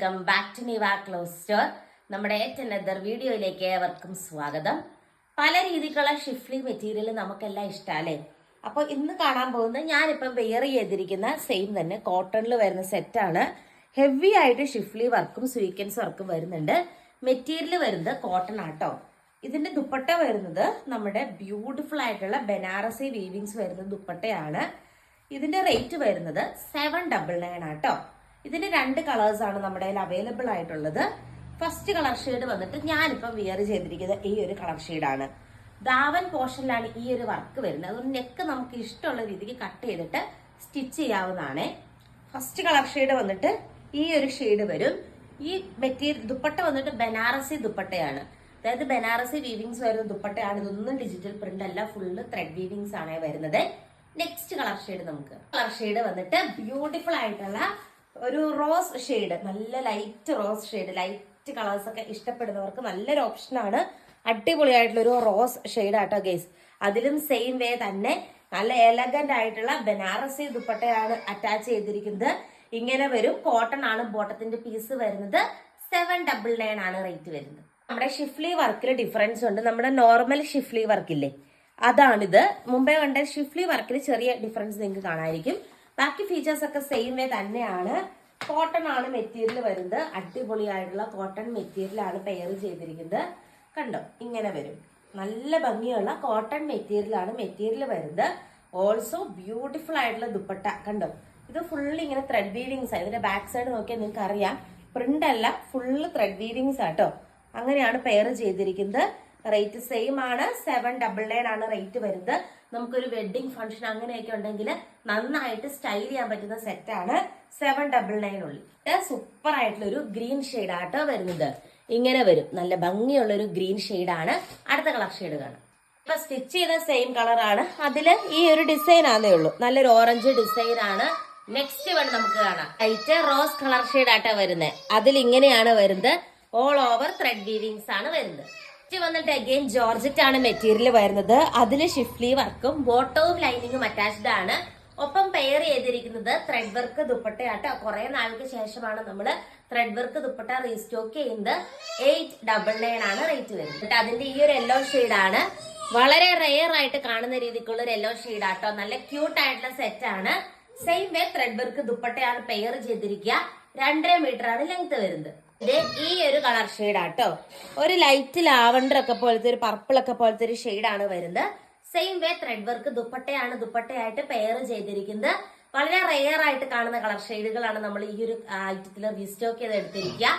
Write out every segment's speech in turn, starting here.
Welcome back to Niva store. നമ്മുടെ ഏറ്റവും leather വീഡിയോയിലേക്ക് ഏവർക്കും സ്വാഗതം. പല രീതിക്കുള്ള ഷിഫ്ലി മെറ്റീരിയൽ നമുക്കെല്ലാം ഇഷ്ടമല്ലേ അപ്പോൾ ഇന്ന് കാണാൻ പോകുന്നത് ഞാനിപ്പം വെയർ ചെയ്തിരിക്കുന്ന സെയിം തന്നെ കോട്ടണിൽ വരുന്ന സെറ്റാണ് ഹെവി ആയിട്ട് ഷിഫ്ലി വർക്കും സ്വീക്കൻസ് വർക്കും വരുന്നുണ്ട്. മെറ്റീരിയൽ വരുന്നത് കോട്ടൺ ആട്ടോ. ഇതിന്റെ ദുപ്പട്ട വരുന്നത് നമ്മുടെ ബ്യൂട്ടിഫുൾ ആയിട്ടുള്ള ബനാറസി വീവിങ്സ് വരുന്ന ദുപ്പട്ടയാണ്. ഇതിന്റെ റേറ്റ് വരുന്നത് സെവൻ ഡബിൾ നയൻ ആട്ടോ. ഇതിന്റെ രണ്ട് കളേഴ്സ് ആണ് നമ്മുടെ കയ്യിൽ അവൈലബിൾ ആയിട്ടുള്ളത്. ഫസ്റ്റ് കളർ ഷെയ്ഡ് വന്നിട്ട് ഞാനിപ്പം വിയർ ചെയ്തിരിക്കുന്നത് ഈ ഒരു കളർ ഷെയ്ഡാണ് ദാവൻ പോർഷനിലാണ് ഈ ഒരു വർക്ക് വരുന്നത്. അതുകൊണ്ട് നെക്ക് നമുക്ക് ഇഷ്ടമുള്ള രീതിക്ക് കട്ട് ചെയ്തിട്ട് സ്റ്റിച്ച് ചെയ്യാവുന്നതാണ്. ഫസ്റ്റ് കളർ ഷെയ്ഡ് വന്നിട്ട് ഈ ഒരു ഷെയ്ഡ് വരും. ഈ മെറ്റീരിയൽ ദുപ്പട്ട വന്നിട്ട് ബനാറസി ദുപ്പട്ടയാണ്. അതായത് ബനാറസി വീവിങ്സ് വരുന്ന ദുപ്പട്ടയാണ്. ഇതൊന്നും ഡിജിറ്റൽ പ്രിന്റ് അല്ല. ഫുള്ള് ത്രെഡ് വീവിങ്സ് ആണ് വരുന്നത്. നെക്സ്റ്റ് കളർ ഷെയ്ഡ് നമുക്ക്. കളർ ഷെയ്ഡ് വന്നിട്ട് ബ്യൂട്ടിഫുൾ ആയിട്ടുള്ള ഒരു റോസ് ഷെയ്ഡ് നല്ല light rose shade light colours ഒക്കെ ഇഷ്ടപ്പെടുന്നവർക്ക് നല്ലൊരു ഓപ്ഷനാണ് അടിപൊളിയായിട്ടുള്ള ഒരു റോസ് ഷെയ്ഡ് ആട്ടോ ഗേസ് അതിലും സെയിം വേ തന്നെ നല്ല എലഗന്റ് ആയിട്ടുള്ള ബനാറസി ദുപ്പട്ടയാണ് അറ്റാച്ച് ചെയ്തിരിക്കുന്നത്. ഇങ്ങനെ വരും. കോട്ടൺ ആണ് ബോട്ടത്തിന്റെ പീസ് വരുന്നത്. സെവൻ ഡബിൾ നയൻ ആണ് റേറ്റ് വരുന്നത്. നമ്മുടെ ഷിഫ്ലി വർക്കിൽ ഡിഫറൻസ് ഉണ്ട്. നമ്മുടെ നോർമൽ ഷിഫ്ലി വർക്കില്ലേ അതാണിത്. മുമ്പേ കണ്ട ഷിഫ്ലി വർക്കിൽ ചെറിയ ഡിഫറൻസ് നിങ്ങൾക്ക് കാണാമായിരിക്കും ബാക്കി ഫീച്ചേഴ്സ് ഒക്കെ സെയിം വേ തന്നെയാണ്. കോട്ടൺ ആണ് മെറ്റീരിയൽ വരുന്നത്. അടിപൊളിയായിട്ടുള്ള കോട്ടൺ മെറ്റീരിയൽ ആണ് പെയർ ചെയ്തിരിക്കുന്നത്. കണ്ടോ? ഇങ്ങനെ വരും. നല്ല ഭംഗിയുള്ള കോട്ടൺ മെറ്റീരിയലാണ് മെറ്റീരിയൽ വരുന്നത്. ഓൾസോ ബ്യൂട്ടിഫുൾ ആയിട്ടുള്ള ദുപ്പട്ട. കണ്ടോ? ഇത് ഫുള്ള് ഇങ്ങനെ ത്രെഡ് വീവിങ്സ് ആണ് ഇതിന്റെ ബാക്ക് സൈഡ് നോക്കിയാൽ നിങ്ങൾക്ക് അറിയാം പ്രിന്റ് അല്ല ഫുള്ള് ത്രെഡ് വീവിങ്സ് ആട്ടോ അങ്ങനെയാണ് പെയർ ചെയ്തിരിക്കുന്നത്. റേറ്റ് സെയിം ആണ്. സെവൻ ഡബിൾ നയൻ ആണ് റേറ്റ് വരുന്നത്. നമുക്കൊരു വെഡിങ് ഫംഗ്ഷൻ അങ്ങനെയൊക്കെ ഉണ്ടെങ്കിൽ നന്നായിട്ട് സ്റ്റൈൽ ചെയ്യാൻ പറ്റുന്ന സെറ്റാണ് സെവൻ ഡബിൾ നയൻ ഉള്ളി. സൂപ്പർ ആയിട്ടുള്ള ഒരു ഗ്രീൻ ഷെയ്ഡ് ആട്ടോ വരുന്നത്. ഇങ്ങനെ വരും. നല്ല ഭംഗിയുള്ള ഒരു ഗ്രീൻ ഷെയ്ഡാണ് അടുത്ത കളർ ഷെയ്ഡ് കാണാം. ഇപ്പൊ സ്റ്റിച്ച് ചെയ്ത സെയിം കളറാണ് അതിൽ ഈ ഒരു ഡിസൈൻ ആണേ ഉള്ളൂ. നല്ലൊരു ഓറഞ്ച് ഡിസൈൻ ആണ്. നെക്സ്റ്റ് വൺ നമുക്ക് കാണാം. ലൈറ്റ് റോസ് കളർ ഷെയ്ഡ് ആട്ടാ വരുന്നത് അതിൽ ഇങ്ങനെയാണ് വരുന്നത്. ഓൾ ഓവർ ത്രെഡ് വീവിങ്സ് ആണ് വരുന്നത്. നെക്സ്റ്റ് വന്നിട്ട് അഗെയിൻ ജോർജറ്റ് ആണ് മെറ്റീരിയൽ വരുന്നത്. അതിൽ ഷിഫ്ലി വർക്കും ബോട്ടവും ലൈനിങ്ങും അറ്റാച്ച്ഡ് ആണ്. ഒപ്പം പെയർ ചെയ്തിരിക്കുന്നത് ത്രെഡ് വർക്ക് ദുപ്പട്ടയാട്ടോ. കുറെ നാൾക്ക് ശേഷമാണ് നമ്മൾ ത്രെഡ് വർക്ക് ദുപ്പട്ട റീസ്റ്റോക്ക് ചെയ്യുന്നത്. എയ്റ്റ് ഡബിൾ നയൻ ആണ് റേറ്റ് വരുന്നത്. അതിന്റെ ഈ ഒരു യെല്ലോ ആണ്. വളരെ റെയർ ആയിട്ട് കാണുന്ന രീതിക്കുള്ള ഒരു യെല്ലോ ഷെയ്ഡ് ആട്ടോ. നല്ല ക്യൂട്ട് ആയിട്ടുള്ള സെറ്റ് ആണ്. സെയിം വേ ത്രെഡ് വർക്ക് ദുപ്പട്ടയാണ് പെയർ ചെയ്തിരിക്കുക. രണ്ടര മീറ്റർ ആണ് ലെങ്ത് വരുന്നത്. ഇത് ഈ ഒരു കളർ ഷെയ്ഡ് കേട്ടോ ഒരു ലൈറ്റ് ലാവണ്ടർ ഒക്കെ പോലത്തെ ഒരു പർപ്പിൾ ഒക്കെ പോലത്തെ ഒരു ഷെയ്ഡാണ് വരുന്നത്. സെയിം വേ ത്രെഡ് വർക്ക് ദുപ്പട്ടയാണ് ദുപ്പട്ടയായിട്ട് പെയർ ചെയ്തിരിക്കുന്നത്. വളരെ റെയർ ആയിട്ട് കാണുന്ന കളർ ഷെയ്ഡുകളാണ് നമ്മൾ ഈ ഒരു ഐറ്റത്തിൽ റീസ്റ്റോക്ക് ചെയ്ത് എടുത്തിരിക്കുക.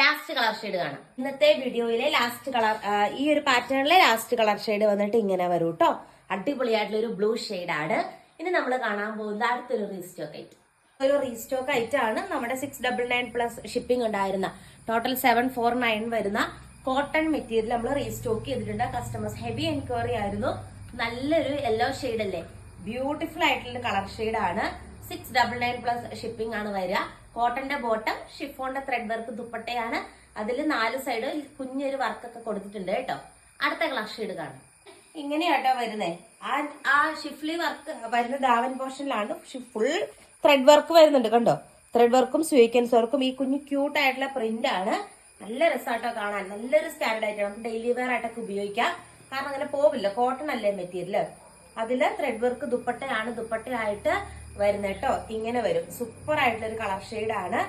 ലാസ്റ്റ് കളർ ഷെയ്ഡ് കാണാം. ഇന്നത്തെ വീഡിയോയിലെ ലാസ്റ്റ് കളർ ഈ ഒരു പാറ്റേണിലെ ലാസ്റ്റ് കളർ ഷെയ്ഡ് വന്നിട്ട് ഇങ്ങനെ വരും കേട്ടോ അടിപൊളിയായിട്ടുള്ള ഒരു ബ്ലൂ ഷെയ്ഡാണ് ഇനി നമ്മൾ കാണാൻ പോകുന്നത് അടുത്തൊരു റീസ്റ്റോക്ക് ഐറ്റം ഒരു റീസ്റ്റോക്ക് ആയിട്ടാണ് നമ്മുടെ six double nine plus shipping ഉണ്ടായിരുന്ന. ടോട്ടൽ സെവൻ ഫോർ നയൻ വരുന്ന കോട്ടൺ മെറ്റീരിയൽ നമ്മൾ റീസ്റ്റോക്ക് ചെയ്തിട്ടുണ്ട്. കസ്റ്റമേഴ്സ് ഹെവി എൻക്വയറി ആയിരുന്നു. നല്ലൊരു യെല്ലോ ഷെയ്ഡ് അല്ലേ? ബ്യൂട്ടിഫുൾ ആയിട്ടുള്ള കളർ ഷെയ്ഡ് ആണ്. Six double nine plus shipping ആണ് വരിക. കോട്ടന്റെ ബോട്ടം ഷിഫോണിന്റെ ത്രെഡ് വർക്ക് ദുപ്പട്ടയാണ്. അതിൽ നാല് സൈഡ് കുഞ്ഞൊരു വർക്കൊക്കെ കൊടുത്തിട്ടുണ്ട് കേട്ടോ. അടുത്ത കളർ ഷെയ്ഡ് കാണും. ഇങ്ങനെയാട്ടോ വരുന്നേ. ആ ആ ഷിഫ്ലി വർക്ക് വരുന്ന ദാവൻ പോർഷനിലാണ് ഫുൾ ത്രെഡ് വർക്ക് വരുന്നുണ്ട് കണ്ടോ? ത്രെഡ് വർക്കും സ്വീക്കൻസ് വർക്കും ഈ കുഞ്ഞു ക്യൂട്ട് ആയിട്ടുള്ള പ്രിന്റ് ആണ്. നല്ല രസമായിട്ടോ കാണാൻ നല്ലൊരു സ്റ്റാൻഡേർഡ് ആയിട്ട് നമുക്ക് ഡെയിലി വെയർ ആയിട്ടൊക്കെ ഉപയോഗിക്കാം. കാരണം അങ്ങനെ പോവില്ല കോട്ടൺ അല്ലേ മെറ്റീരിയൽ അതിൽ ത്രെഡ് വർക്ക് ദുപ്പട്ടയാണ് ദുപ്പട്ടയായിട്ട് വരുന്ന കേട്ടോ. ഇങ്ങനെ വരും. സൂപ്പർ ആയിട്ടുള്ള ഒരു കളർ ഷെയ്ഡ് ആണ്.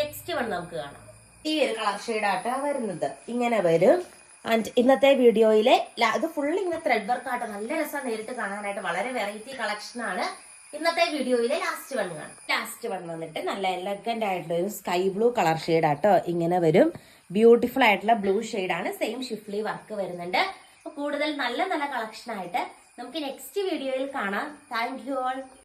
നെക്സ്റ്റ് വൺ നമുക്ക് കാണാം. ഈ ഒരു കളർ ഷെയ്ഡ് ആട്ടോ വരുന്നത്. ഇങ്ങനെ വരും. ആൻഡ് ഇന്നത്തെ വീഡിയോയിലെ ഇത് ഫുൾ ഇങ്ങനെ ത്രെഡ് വർക്ക് ആട്ടോ. നല്ല രസം നേരിട്ട് കാണാനായിട്ട് വളരെ വെറൈറ്റി കളക്ഷൻ ആണ്. ഇന്നത്തെ വീഡിയോയിലെ ലാസ്റ്റ് വൺ കാണാം ലാസ്റ്റ് വൺ വന്നിട്ട് നല്ല എലഗന്റ് ആയിട്ടുള്ള ഒരു സ്കൈ ബ്ലൂ കളർ ഷെയ്ഡ് ആട്ടോ. ഇങ്ങനെ വരും. ബ്യൂട്ടിഫുൾ ആയിട്ടുള്ള ബ്ലൂ ആണ്. സെയിം ഷിഫ്ലി വർക്ക് വരുന്നുണ്ട്. കൂടുതൽ നല്ല നല്ല കളക്ഷൻ ആയിട്ട് നമുക്ക് നെക്സ്റ്റ് വീഡിയോയിൽ കാണാം. Thank you all